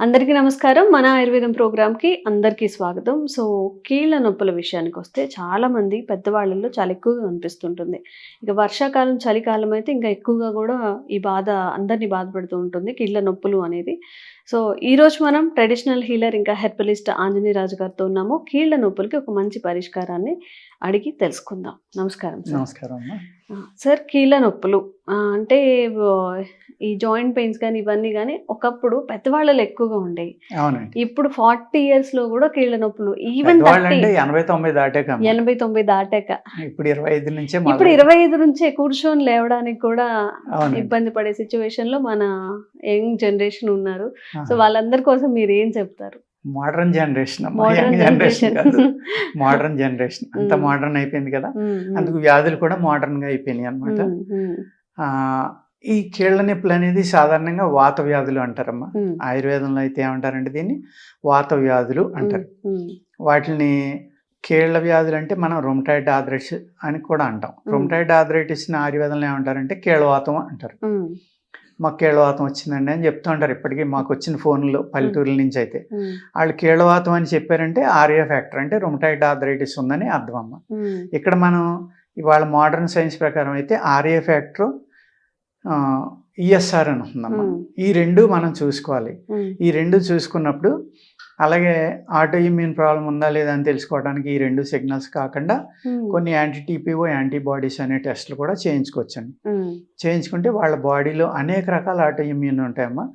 అందరికీ నమస్కారం. మన ఆయుర్వేదం ప్రోగ్రామ్కి అందరికీ స్వాగతం. సో కీళ్ళ నొప్పుల విషయానికి వస్తే చాలామంది పెద్దవాళ్ళల్లో పెద్దవాళ్ళలో చాలా ఎక్కువగా అనిపిస్తుంటుంది ఇక వర్షాకాలం చలికాలం అయితే ఇంకా ఎక్కువగా కూడా ఈ బాధ అందరినీ బాధపడుతూ ఉంటుంది కీళ్ళ నొప్పులు అనేది. సో ఈరోజు మనం ట్రెడిషనల్ హీలర్ ఇంకా హెర్బలిస్ట్ ఆంజనీ రాజు గారితో ఉన్నాము. కీళ్ళ నొప్పులకి ఒక మంచి పరిష్కారాన్ని అడిగి తెలుసుకుందాం. నమస్కారం సార్. నమస్కారం సార్ కీళ్ళ నొప్పులు అంటే ఈ జాయింట్ పెయిన్స్ కానీ ఇవన్నీ కానీ ఒకప్పుడు పెద్దవాళ్ళలో ఎక్కువగా ఉండేవి. అవునండి. ఇప్పుడు ఫార్టీ ఇయర్స్లో కూడా కీళ్ళ నొప్పులు ఈవెన్ ఎనభై తొంభై దాటాక అమ్మా. ఎనభై తొంభై దాటాక. ఇప్పుడు ఇరవై ఐదు నుంచే ఇప్పుడు. ఇరవై ఐదు నుంచే కూర్చొని లేవడానికి కూడా. ఇబ్బంది పడే సిచ్యువేషన్లో మన యంగ్ జనరేషన్ ఉన్నారు. సో వాళ్ళందరి కోసం మీరు ఏం చెప్తారు? Modern generation young generation. కాదు. Modern generation. అంత. మోడర్న్ అయిపోయింది కదా. అందుకు వ్యాధులు కూడా మోడర్న్గా అయిపోయినాయి అనమాట ఈ కీళ్ళ నొప్పులు అనేది సాధారణంగా వాత వ్యాధులు అంటారమ్మా. ఆయుర్వేదంలో అయితే ఏమంటారంటే దీన్ని వాత వ్యాధులు అంటారు. వాటిని కీళ్ళ వ్యాధులు అంటే మనం రొమటైడ్ ఆథరైటిస్ అని కూడా అంటాం. రొమటైడ్ ఆథరైటిస్ని ఆయుర్వేదంలో ఏమంటారంటే కీళ్ళవాతం అంటారు. మాకు కీళ్ళవాతం వచ్చిందండి అని చెప్తూ ఉంటారు. ఇప్పటికీ మాకు వచ్చిన ఫోన్లో పల్లెటూరుల నుంచి అయితే. వాళ్ళు కీళ్ళవాతం అని చెప్పారంటే ఆర్యా ఫ్యాక్టర్ అంటే రొమటైడ్ ఆథరైటిస్ ఉందని అర్థం అమ్మ. ఇక్కడ మనం ఇవాళ మోడర్న్ సైన్స్ ప్రకారం అయితే ఆర్ఏ ఫ్యాక్టర్ ఈఎస్ఆర్ అని ఉందమ్మా. మ్మ్. ఈ రెండు మనం చూసుకోవాలి. ఈ రెండు చూసుకున్నప్పుడు అలాగే ఆటో ఇమ్యూన్ ప్రాబ్లం ఉందా లేదా అని తెలుసుకోవడానికి ఈ రెండు సిగ్నల్స్ కాకుండా కొన్ని యాంటీ టీపీఓ యాంటీబాడీస్ అనే టెస్ట్లు కూడా చేయించుకోవచ్చండి. చేయించుకుంటే వాళ్ళ బాడీలో అనేక రకాల ఆటో ఇమ్యూన్ ఉంటాయమ్మా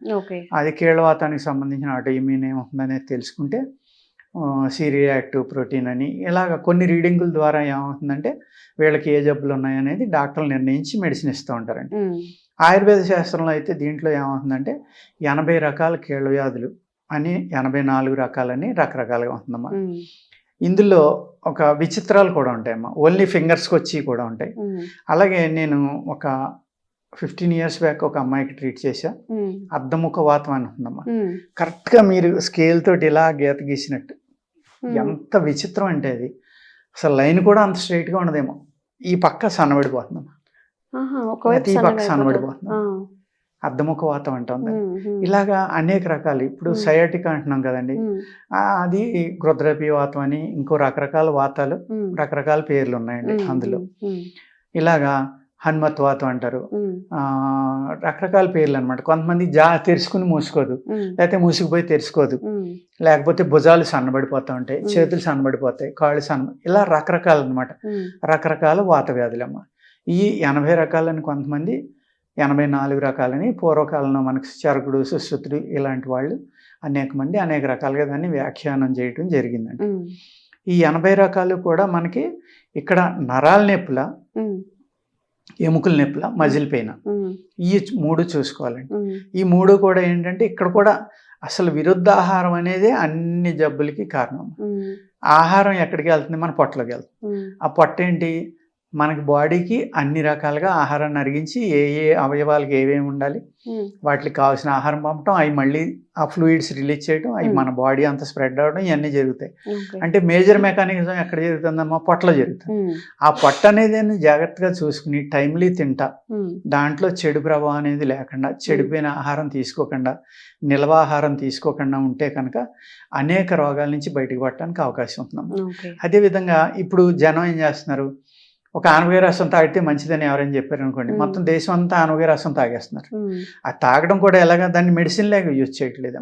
అది కీళ్ళవాతానికి సంబంధించిన ఆటో ఇమ్యూన్ ఏమవుతుందనేది తెలుసుకుంటే సీరియాక్టివ్ ప్రోటీన్ అని ఇలాగ కొన్ని రీడింగుల ద్వారా ఏమవుతుందంటే వీళ్ళకి ఏ జబ్బులు ఉన్నాయనేది డాక్టర్లు నిర్ణయించి మెడిసిన్ ఇస్తూ ఉంటారండి. ఆయుర్వేద శాస్త్రంలో అయితే దీంట్లో ఏమవుతుందంటే ఎనభై రకాల కీళ్ళ వ్యాధులు అని ఎనభై నాలుగు రకాలని రకరకాలుగా ఉంటుందమ్మా ఇందులో ఒక విచిత్రాలు కూడా ఉంటాయమ్మా. ఓన్లీ ఫింగర్స్కి వచ్చి కూడా ఉంటాయి. అలాగే నేను ఒక ఫిఫ్టీన్ ఇయర్స్ బ్యాక్ ఒక అమ్మాయికి ట్రీట్ చేశా. అర్ధముఖ వాతం అని ఉందమ్మా. కరెక్ట్గా మీరు స్కేల్ తోటి ఇలా గీత గీసినట్టు. ఎంత విచిత్రం అంటే అది. అసలు లైన్ కూడా అంత స్ట్రైట్గా ఉండదేమో. ఈ పక్క సన్నబడిపోతుందమ్మా. ఈ పక్క సన్నబడిపోతుంది. అర్ధముఖ వాతం అంటాం ఇలాగా అనేక రకాలు. ఇప్పుడు. సయాటిక్ అంటున్నాం కదండి. అది గృద్రపి వాతం అని ఇంకో రకరకాల వాతాలు రకరకాల పేర్లు ఉన్నాయండి అందులో. ఇలాగా హనుమత్ వాతం అంటారు. రకరకాల పేర్లు అనమాట కొంతమంది జా తెరుచుకుని మూసుకోదు. లేకపోతే మూసుకుపోయి తెరుచుకోదు. లేకపోతే భుజాలు సన్నబడిపోతూ ఉంటాయి. చేతులు సన్నబడిపోతాయి కాళ్ళు సన్న ఇలా రకరకాలు అనమాట రకరకాల వాత వ్యాధులమ్మ. ఈ ఎనభై రకాలని కొంతమంది ఎనభై నాలుగు రకాలని పూర్వకాలంలో మనకు చరకుడు సుశ్రుతుడు ఇలాంటి వాళ్ళు అనేక మంది అనేక రకాలుగా దాన్ని వ్యాఖ్యానం చేయటం జరిగిందండి. ఈ ఎనభై రకాలు కూడా మనకి ఇక్కడ నరాల నొప్పుల ఎముకల నొప్పుల మజిల్ పెయిన్ ఉమ్, ఈ మూడు చూసుకోవాలండి. ఈ మూడు కూడా ఏంటంటే ఇక్కడ కూడా అసలు విరుద్ధ ఆహారం అనేది అన్ని జబ్బులకి కారణం. ఆహారం ఎక్కడికి వెళ్తుంది? మన పొట్టలోకి వెళ్తుంది. ఆ పొట్ట ఏంటి? మనకి బాడీకి అన్ని రకాలుగా ఆహారాన్ని అరిగించి ఏ ఏ అవయవాలకి ఏమేమి ఉండాలి వాటికి కావాల్సిన ఆహారం పంపడం అవి మళ్ళీ ఆ ఫ్లూయిడ్స్ రిలీజ్ చేయడం అవి. మన బాడీ అంతా స్ప్రెడ్ అవ్వడం ఇవన్నీ జరుగుతాయి. అంటే మేజర్ మెకానిజం ఎక్కడ జరుగుతుందమ్మా? పొట్టలో జరుగుతుంది. ఆ పొట్ట అనేది జాగ్రత్తగా చూసుకుని టైమ్లీ తింటా. దాంట్లో చెడు ప్రభావం అనేది లేకుండా చెడిపోయిన ఆహారం తీసుకోకుండా నిల్వ ఆహారం తీసుకోకుండా ఉంటే కనుక అనేక రోగాల నుంచి బయటకు పడటానికి అవకాశం ఉంటుందమ్మా. అదేవిధంగా ఇప్పుడు జనం ఏం చేస్తున్నారు? ఒక ఆనపకాయ రసం తాగితే మంచిదని ఎవరైనా చెప్పారు అనుకోండి. మొత్తం దేశం అంతా ఆనపకాయ రసం తాగేస్తున్నారు. అది తాగడం కూడా ఎలాగా? దాన్ని మెడిసిన్ లాగా యూజ్ చేయట్లేదు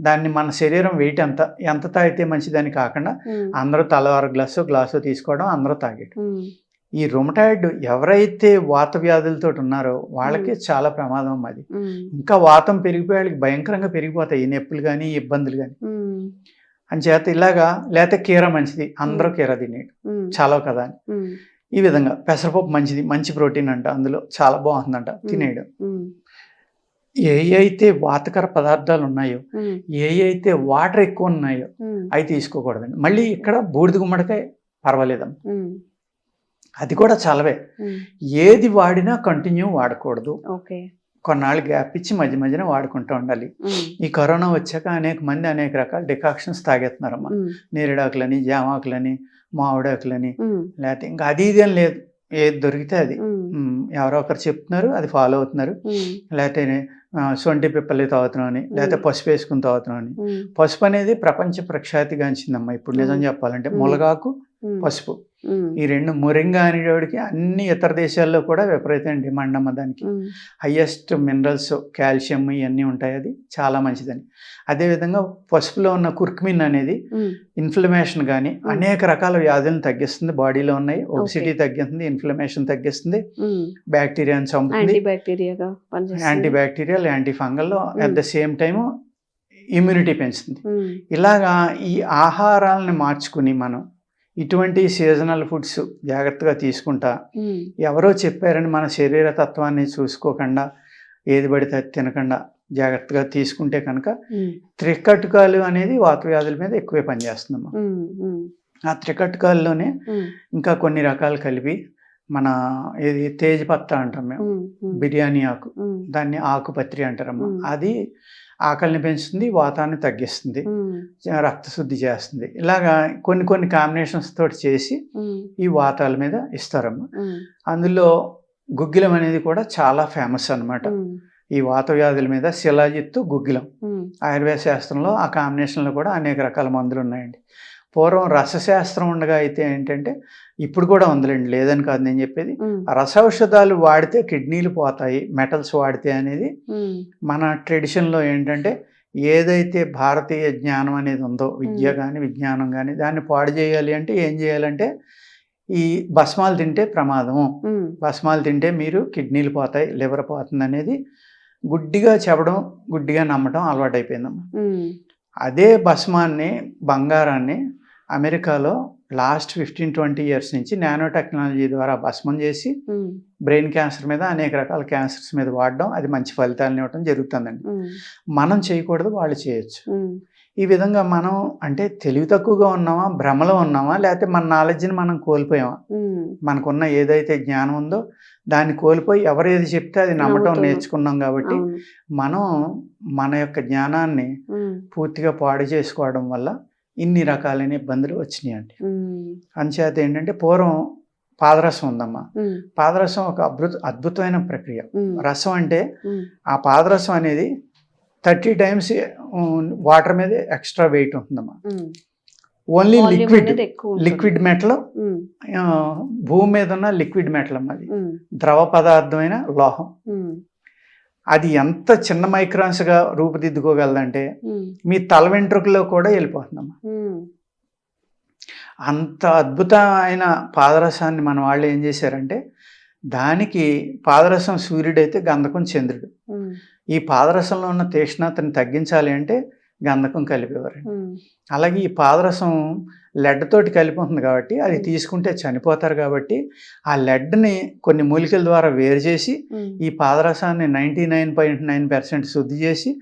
దాన్ని మన శరీరం వెయిట్ ఎంత ఎంత తాగితే మంచిదని కాకుండా అందరూ తలవారు గ్లాసు గ్లాసు తీసుకోవడం అందరూ తాగేయడం ఈ రొమటాయిడ్ ఎవరైతే వాత వ్యాధులతో ఉన్నారో వాళ్ళకి చాలా ప్రమాదం అది. ఇంకా వాతం పెరిగిపోయి వాళ్ళకి భయంకరంగా పెరిగిపోతాయి. ఈ నొప్పులు కానీ ఇబ్బందులు కానీ ఉమ్, అంచేత ఇలాగా లేకపోతే కీర మంచిది. అందరూ కీర తినేయడం ఉమ్, చాలా కదా అని. ఈ విధంగా పెసరపప్పు మంచిది మంచి ప్రోటీన్ అంట అందులో చాలా బాగుంటుందంట తినేయడం. ఏ అయితే వాతకర పదార్థాలు ఉన్నాయో ఏ అయితే వాటర్ ఎక్కువ ఉన్నాయో అవి తీసుకోకూడదండి. మళ్ళీ ఇక్కడ బూడిద గుమ్మడికాయ పర్వాలేదమ్మ. అది కూడా చలవే. ఏది వాడినా కంటిన్యూ వాడకూడదు. కొన్నాళ్ళు గ్యాప్ ఇచ్చి మధ్య మధ్యన వాడుకుంటూ ఉండాలి. ఈ కరోనా వచ్చాక అనేక మంది అనేక రకాల డికాక్షన్స్ తాగేస్తున్నారమ్మా. నేరేడాకులని జామాకులని మామిడాకులని లేకపోతే ఇంకా అది ఇది అని లేదు. ఏది దొరికితే అది. ఎవరో ఒకరు చెప్తున్నారు అది ఫాలో అవుతున్నారు. లేకపోతే సొంటి పిప్పలి తాగుతున్నాం అని లేకపోతే పసుపు వేసుకుని తాగుతున్నాం అని. పసుపు అనేది ప్రపంచ ప్రఖ్యాతిగాంచిందమ్మా ఇప్పుడు నిజం చెప్పాలంటే. ములగాకు పసుపు. ఈ రెండు మురింగా అనేవాడికి అన్ని ఇతర దేశాల్లో కూడా విపరీతమైన డిమాండ్ అమ్మ దానికి. హయ్యెస్ట్ మినరల్స్ కాల్షియం ఇవన్నీ ఉంటాయి అది. చాలా మంచిదని. అదేవిధంగా పసుపులో ఉన్న కుర్క్మిన్ అనేది ఇన్ఫ్లమేషన్ కానీ. అనేక రకాల వ్యాధులను తగ్గిస్తుంది. బాడీలో ఉన్నాయి. ఒబిసిటీ. తగ్గిస్తుంది ఇన్ఫ్లమేషన్ తగ్గిస్తుంది. బ్యాక్టీరియాని చంపుతుంది. Anti bacterial anti fungal at. The same time immunity పెంచుతుంది. ఇలాగా ఈ ఆహారాలను మార్చుకుని మనం ఇటువంటి సీజనల్ ఫుడ్స్ జాగ్రత్తగా తీసుకుంటా. ఎవరో చెప్పారని మన శరీర తత్వాన్ని చూసుకోకుండా ఏది పడితే తినకుండా జాగ్రత్తగా తీసుకుంటే కనుక ఉమ్, త్రికట్టుకాలు అనేది వాత వ్యాధుల మీద ఎక్కువే పనిచేస్తుందమ్మా. ఆ త్రికట్టుకాల్లోనే ఉమ్, ఇంకా కొన్ని రకాలు కలిపి మన ఇది తేజ్పత్త అంటాం మేము. బిర్యానీ ఆకు. దాన్ని ఆకుపత్రి అంటారమ్మా. మ్మ్. అది ఆకలిని పెంచుతుంది వాతాన్ని తగ్గిస్తుంది రక్తశుద్ధి చేస్తుంది. ఇలాగా కొన్ని కొన్ని కాంబినేషన్స్ తోటి చేసి ఈ వాతాల మీద ఇస్తారమ్మా. అందులో గుగ్గిలం అనేది కూడా చాలా ఫేమస్ అన్నమాట. ఉమ్, ఈ వాత వ్యాధుల మీద శిలాజిత్తు గుగ్గిలం. ఆయుర్వేద శాస్త్రంలో ఆ కాంబినేషన్లో కూడా అనేక రకాల మందులు ఉన్నాయండి. పూర్వం రసశాస్త్రం ఉండగా అయితే ఏంటంటే ఇప్పుడు కూడా ఉందిలేండి లేదని కాదు నేను చెప్పేది. ఉమ్, ఆ రస ఔషధాలు వాడితే కిడ్నీలు పోతాయి మెటల్స్ వాడితే అనేది మన ట్రెడిషన్లో ఏంటంటే ఏదైతే భారతీయ జ్ఞానం అనేది ఉందో విద్య. కానీ విజ్ఞానం కానీ దాన్ని పాడు చేయాలి అంటే ఏం చేయాలంటే ఈ భస్మాలు తింటే ప్రమాదం ఉమ్, భస్మాలు తింటే మీరు కిడ్నీలు పోతాయి లివర్ పోతుంది అనేది గుడ్డిగా చెప్పడం గుడ్డిగా నమ్మటం అలవాటైపోయిందమ్మా. ఉమ్, అదే భస్మాన్ని బంగారాన్ని అమెరికాలో లాస్ట్ ఫిఫ్టీన్ ట్వంటీ ఇయర్స్ నుంచి నానో టెక్నాలజీ ద్వారా భస్మం చేసి బ్రెయిన్ క్యాన్సర్ మీద అనేక రకాల క్యాన్సర్స్ మీద వాడడం అది మంచి ఫలితాలను ఇవ్వడం జరుగుతుందండి. మనం చేయకూడదు వాళ్ళు చేయొచ్చు. ఈ విధంగా మనం అంటే తెలివి తక్కువగా ఉన్నామా భ్రమలో ఉన్నామా లేకపోతే మన నాలెడ్జ్ని మనం కోల్పోయామా? మనకున్న ఏదైతే జ్ఞానం ఉందో దాన్ని కోల్పోయి ఎవరు ఏది చెప్తే అది నమ్మటం. నేర్చుకున్నాం కాబట్టి మనం మన యొక్క జ్ఞానాన్ని పూర్తిగా పాడు చేసుకోవడం వల్ల ఇన్ని రకాలైన ఇబ్బందులు వచ్చినాయండి. ఉమ్, అంచేత ఏంటంటే పూర్వం పాదరసం ఉందమ్మా. పాదరసం ఒక అద్భుత అద్భుతమైన ప్రక్రియ. రసం అంటే ఆ పాదరసం అనేది థర్టీ టైమ్స్ వాటర్ మీద ఎక్స్ట్రా వెయిట్ ఉంటుందమ్మా. Only liquid. లిక్విడ్ మెటల్ భూమి మీద ఉన్న లిక్విడ్ మెటల్ అమ్మా అది. ద్రవ పదార్థమైన లోహం. అది ఎంత చిన్న మైక్రాన్స్గా రూపుదిద్దుకోగలదంటే ఉమ్, మీ తల వెంట్రుకలో కూడా వెళ్ళిపోతుందమ్మా. అంత అద్భుతమైన పాదరసాన్ని మన వాళ్ళు ఏం చేశారంటే దానికి పాదరసం సూర్యుడైతే గంధకం చంద్రుడు. ఈ పాదరసంలో ఉన్న తీక్ష్ణతని తగ్గించాలి అంటే గంధకం కలిపేవారు అలాగే ఈ పాదరసం lead తోటి కలిపి ఉంటుంది కాబట్టి అది తీసుకుంటే చనిపోతారు కాబట్టి ఆ లెడ్ని కొన్ని మూలికల ద్వారా వేరు చేసి ఈ పాదరసాన్ని ninety nine point nine percent శుద్ధి చేసి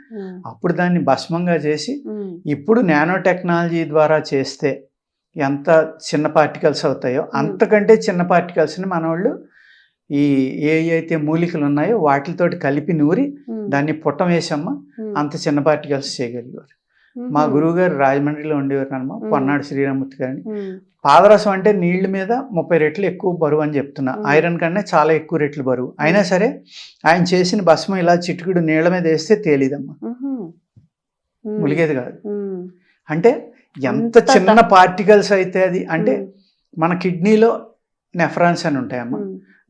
అప్పుడు దాన్ని భస్మంగా చేసి ఇప్పుడు నానో టెక్నాలజీ ద్వారా చేస్తే ఎంత చిన్న పార్టికల్స్ అవుతాయో అంతకంటే చిన్న పార్టికల్స్ని మన వాళ్ళు ఈ ఏ అయితే మూలికలు ఉన్నాయో వాటితోటి కలిపి నూరి దాన్ని పుట్టం వేసమ్మ అంత చిన్న పార్టికల్స్ చేయగలిగారు మా గురువు గారు రాజమండ్రిలో ఉండేవారు అనమ్మ మ్మ్. పొన్నాడు శ్రీరామూర్తి గారిని. పాదరసం అంటే నీళ్ళ మీద ముప్పై రెట్లు ఎక్కువ బరువు అని చెప్తున్నా. ఐరన్ కన్నా చాలా ఎక్కువ రెట్లు బరువు. అయినా సరే ఆయన చేసిన భస్మం ఇలా చిటుకుడు నీళ్ళ మీద వేస్తే తేలిదమ్మా. ములిగేది కాదు. అంటే ఎంత చిన్న పార్టికల్స్ అయితే అది? అంటే మన కిడ్నీలో నెఫ్రాన్స్ అని ఉంటాయమ్మా.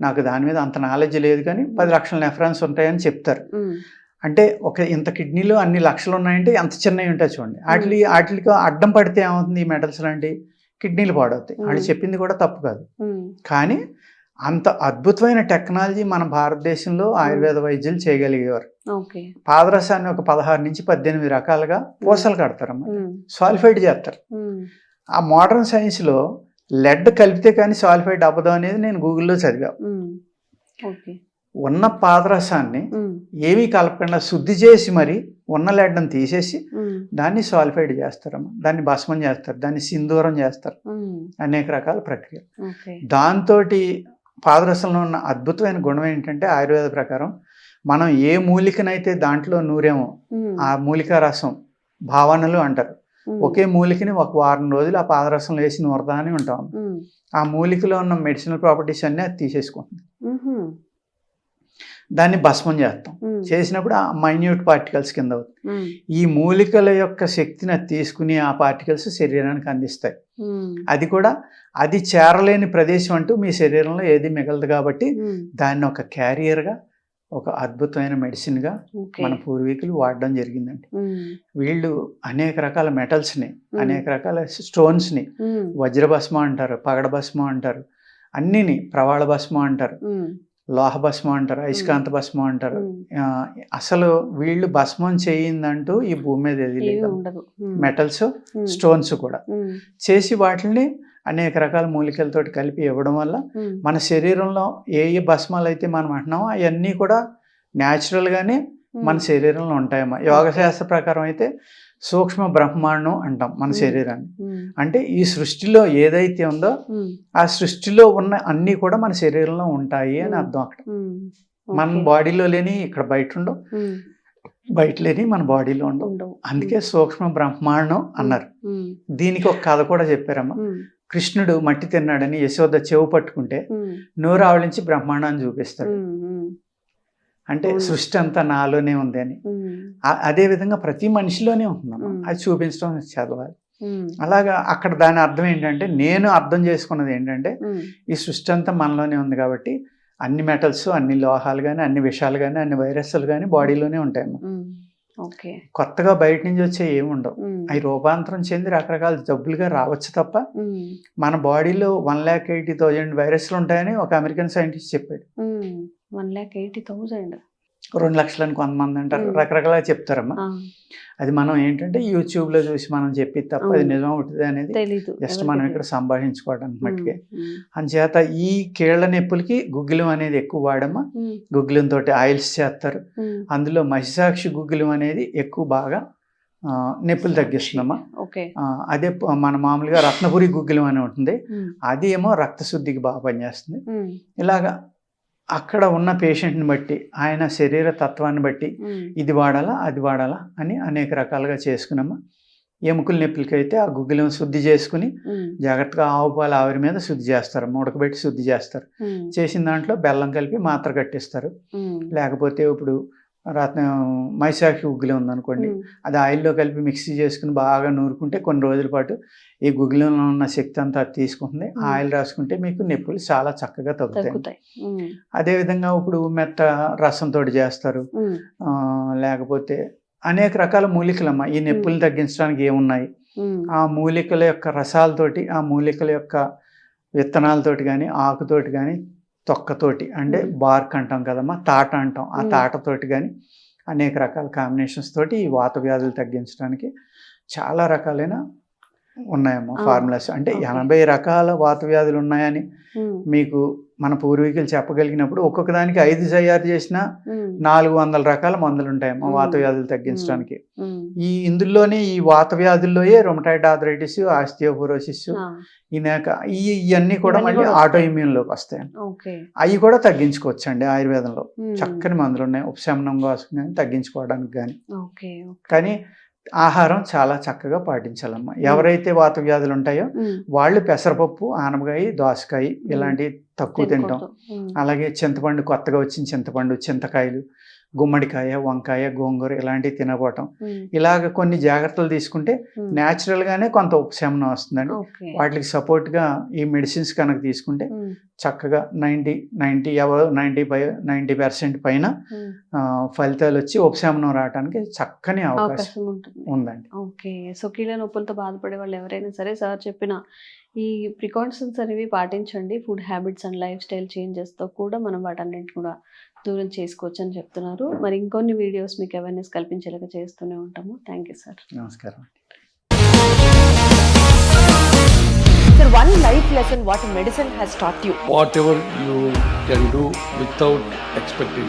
నాకు దాని మీద అంత నాలెడ్జ్ లేదు కానీ పది లక్షల నెఫ్రాన్స్ ఉంటాయని చెప్తారు. అంటే ఒక ఇంత కిడ్నీలో అన్ని లక్షలు ఉన్నాయంటే ఎంత చిన్నవి ఉంటాయి చూడండి. వాటి వాటికి అడ్డం పడితే ఏమవుతుంది ఈ మెటల్స్ లాంటి కిడ్నీలు పాడవుతాయి. వాళ్ళు. చెప్పింది కూడా తప్పు కాదు. కానీ అంత అద్భుతమైన టెక్నాలజీ మన భారతదేశంలో ఆయుర్వేద వైద్యులు చేయగలిగేవారు. పాదరసాన్ని ఒక పదహారు నుంచి పద్దెనిమిది రకాలుగా పూసలు కడతారన్నమాట. సాలిఫైడ్ చేస్తారు. ఆ మోడర్న్ సైన్స్లో లెడ్ కలిపితే కానీ సాలిఫైడ్ అవ్వదు అనేది నేను గూగుల్లో చదివా ఉన్న పాదరసాన్ని ఏమీ కలపకుండా శుద్ధి చేసి మరి ఉన్న లెడ్ని తీసేసి దాన్ని సాలిఫైడ్ చేస్తారమ్మా. దాన్ని భస్మం చేస్తారు. దాన్ని సింధూరం చేస్తారు. అనేక రకాల ప్రక్రియ. ఓకే. దాంతో పాదరసంలో ఉన్న అద్భుతమైన గుణం ఏంటంటే ఆయుర్వేద ప్రకారం మనం ఏ మూలికనైతే దాంట్లో నూరేమో ఆ మూలికా రసం భావనలు అంటారు. ఒకే మూలికని ఒక వారం రోజులు ఆ పాదరసంలో వేసి నూరదా అని ఉంటాం ఆ మూలికలో ఉన్న మెడిసినల్ ప్రాపర్టీస్ అన్నీ అది తీసేసుకుంటుంది. దాన్ని భస్మం చేస్తాం. చేసినప్పుడు ఆ మైన్యూట్ పార్టికల్స్ కింద అవుతుంది ఈ మూలికల యొక్క శక్తిని అది తీసుకుని ఆ పార్టికల్స్ శరీరానికి అందిస్తాయి. అది కూడా అది చేరలేని ప్రదేశం అంటూ మీ శరీరంలో ఏది మిగలదు కాబట్టి దాన్ని ఒక క్యారియర్గా ఒక అద్భుతమైన మెడిసిన్గా మన పూర్వీకులు వాడడం జరిగిందండి. వీళ్ళు అనేక రకాల మెటల్స్ని అనేక రకాల స్టోన్స్ని వజ్రభస్మ అంటారు పగడ భస్మ అంటారు అన్నిని ప్రవాళ భస్మ అంటారు లోహ భస్మ అంటారు అయస్కాంత భస్మ అంటారు. అసలు వీళ్ళు భస్మం చేయిందంటూ ఈ భూమి మీద ఏది లేదు. మెటల్స్ స్టోన్స్ కూడా. చేసి వాటిని అనేక రకాల మూలికలతోటి కలిపి ఇవ్వడం వల్ల మన శరీరంలో ఏ ఏ భస్మాలు అయితే మనం అంటున్నామో అవన్నీ కూడా న్యాచురల్గానే మన శరీరంలో ఉంటాయమ్మా. యోగ శాస్త్ర ప్రకారం అయితే సూక్ష్మ బ్రహ్మాండం అంటాం మన. శరీరాన్ని. అంటే ఈ సృష్టిలో ఏదైతే ఉందో ఆ సృష్టిలో ఉన్న అన్నీ కూడా మన శరీరంలో ఉంటాయి అని. అర్థం అక్కడ. మన. బాడీలో లేని ఇక్కడ బయట ఉండవు. బయట లేని మన బాడీలో ఉండవు. అందుకే సూక్ష్మ బ్రహ్మాండం అన్నారు. దీనికి ఒక కథ కూడా చెప్పారమ్మా. కృష్ణుడు మట్టి తిన్నాడని యశోద చెవు పట్టుకుంటే నోరు ఆవలించి బ్రహ్మాండాన్ని చూపిస్తాడు. అంటే. సృష్టి అంతా నాలోనే ఉంది అని. అదే విధంగా ప్రతి మనిషిలోనే మ్మ్. అది చూపించడం చదవాలి. అలాగా అక్కడ దాని అర్థం ఏంటంటే నేను అర్థం చేసుకున్నది ఏంటంటే ఈ సృష్టి అంతా మనలోనే ఉంది కాబట్టి అన్ని మెటల్స్ అన్ని లోహాలు కానీ అన్ని విషాలు కానీ అన్ని వైరస్లు కానీ బాడీలోనే ఉంటాయమ్మా ఓకే. కొత్తగా బయట నుంచి వచ్చే ఏమి ఉండవు. అవి రూపాంతరం చెంది రకరకాల జబ్బులుగా రావచ్చు తప్ప మన బాడీలో వన్ ల్యాక్ ఎయిటీ థౌజండ్ వైరస్లు ఉంటాయని ఒక అమెరికన్ సైంటిస్ట్ చెప్పాడు. One lakh eighty thousand. రెండు లక్షలని కొంతమంది అంటారు. రకరకాల చెప్తారమ్మా. అది మనం ఏంటంటే యూట్యూబ్లో చూసి మనం చెప్పి తప్ప అది. నిజం అవుతుంది అనేది జస్ట్ మనం. ఇక్కడ సంభాషించుకోవడానికి మట్టుకే అంచేత ఈ కీళ్ళ నొప్పులకి గుగ్గిలం అనేది ఎక్కువ వాడమ్మా. గుగ్గిలం తోటి ఆయిల్స్ చేస్తారు. అందులో మహిషాక్షి గుగ్గిలం అనేది ఎక్కువ బాగా నొప్పులు తగ్గిస్తుందమ్మా. అదే మన మామూలుగా రత్నపురి గుగ్గిలం అని ఉంటుంది. అది ఏమో రక్తశుద్ధికి బాగా పనిచేస్తుంది. ఇలాగా అక్కడ ఉన్న పేషెంట్ని బట్టి ఆయన శరీర తత్వాన్ని బట్టి ఇది వాడాలా అది వాడాలా అని అనేక రకాలుగా చేసుకున్నామా? ఎముకల నొప్పులకి అయితే ఆ గుగ్గిలం శుద్ధి చేసుకుని జాగ్రత్తగా ఆవు పాలు ఆవిరి మీద శుద్ధి చేస్తారు ఉడకబెట్టి శుద్ధి చేస్తారు. చేసిన దాంట్లో బెల్లం కలిపి మాత్ర కట్టిస్తారు. లేకపోతే ఇప్పుడు రత్న మైసాక్షి గుగ్గిలం ఉందనుకోండి. అది ఆయిల్లో కలిపి మిక్సీ చేసుకుని బాగా నూరుకుంటే కొన్ని రోజుల పాటు ఈ గుగ్గిలంలో ఉన్న శక్తి అంతా తీసుకుంటుంది. ఆయిల్ రాసుకుంటే మీకు నొప్పులు చాలా చక్కగా తగ్గుతాయి. అదేవిధంగా ఇప్పుడు మెత్త రసంతో చేస్తారు. లేకపోతే అనేక రకాల మూలికలమ్మ. ఈ నొప్పులు తగ్గించడానికి ఏమున్నాయి? ఆ మూలికల యొక్క రసాలతోటి ఆ మూలికల యొక్క విత్తనాలతోటి కానీ ఆకుతోటి కానీ తొక్కతోటి అంటే. బార్క్ అంటాం కదమ్మా తాట అంటాం ఆ. తాటతోటి కానీ అనేక రకాల కాంబినేషన్స్ తోటి ఈ వాత వ్యాధులు తగ్గించడానికి చాలా రకాలైన ఉన్నాయమ్మా ఫార్ములాస్. అంటే. ఎనభై రకాల వాత వ్యాధులు ఉన్నాయని మీకు మన పూర్వీకులు చెప్పగలిగినప్పుడు ఒక్కొక్క దానికి ఐదు తయారు చేసిన నాలుగు వందల రకాల మందులు ఉంటాయమ్మా మ్మ్. వాత వ్యాధులు తగ్గించడానికి. ఈ ఇందులోనే ఈ వాత వ్యాధుల్లోయే రొమటైడ్ ఆథరైటిస్ ఆస్టియోపోరోసిస్ ఇనాక ఈ ఇవన్నీ కూడా మళ్ళీ ఆటో వస్తాయి. ఇమ్యూన్లోకి వస్తాయి అవి కూడా తగ్గించుకోవచ్చు అండి ఆయుర్వేదంలో చక్కని మందులు ఉన్నాయి. ఉపశమనం కోసం కానీ తగ్గించుకోవడానికి కానీ. కానీ ఆహారం చాలా చక్కగా పాటించాలమ్మా. ఎవరైతే వాత వ్యాధులు ఉంటాయో వాళ్ళు పెసరపప్పు ఆనపకాయ దోసకాయ ఇలాంటివి తక్కువ తింటాం. అలాగే చింతపండు కొత్తగా వచ్చిన చింతపండు చింతకాయలు గుమ్మడికాయ వంకాయ గోంగూర ఇలాంటివి తినబోవటం ఉమ్, ఇలాగ కొన్ని జాగ్రత్తలు తీసుకుంటే న్యాచురల్గానే కొంత ఉపశమనం వస్తుందండి. వాటికి సపోర్ట్గా ఈ మెడిసిన్స్ కనుక తీసుకుంటే చక్కగా నైంటీ నైంటీ ఎవరు నైంటీ ఫైవ్ నైంటీ పర్సెంట్ పైన ఫలితాలు వచ్చి ఉపశమనం రావడానికి చక్కని అవకాశం ఉందండి. ఓకే. సో కీళ్ళ నొప్పులతో బాధపడే వాళ్ళు ఎవరైనా సరే సార్ చెప్పిన ఈ ప్రికాషన్స్ అనేవి పాటించండి. Food habits and life style చేంజెస్తో కూడా మనం వాటన్నింటి కూడా దూరం చేసుకోవచ్చు అని చెప్తున్నారు మరి ఇంకొన్ని వీడియోస్ మీకు అవేర్నెస్ కల్పించేలాగా చేస్తూనే ఉంటాము థ్యాంక్ యూ సార్ నమస్కారం Sir, one life lesson what medicine has taught you. whatever you can do without expecting.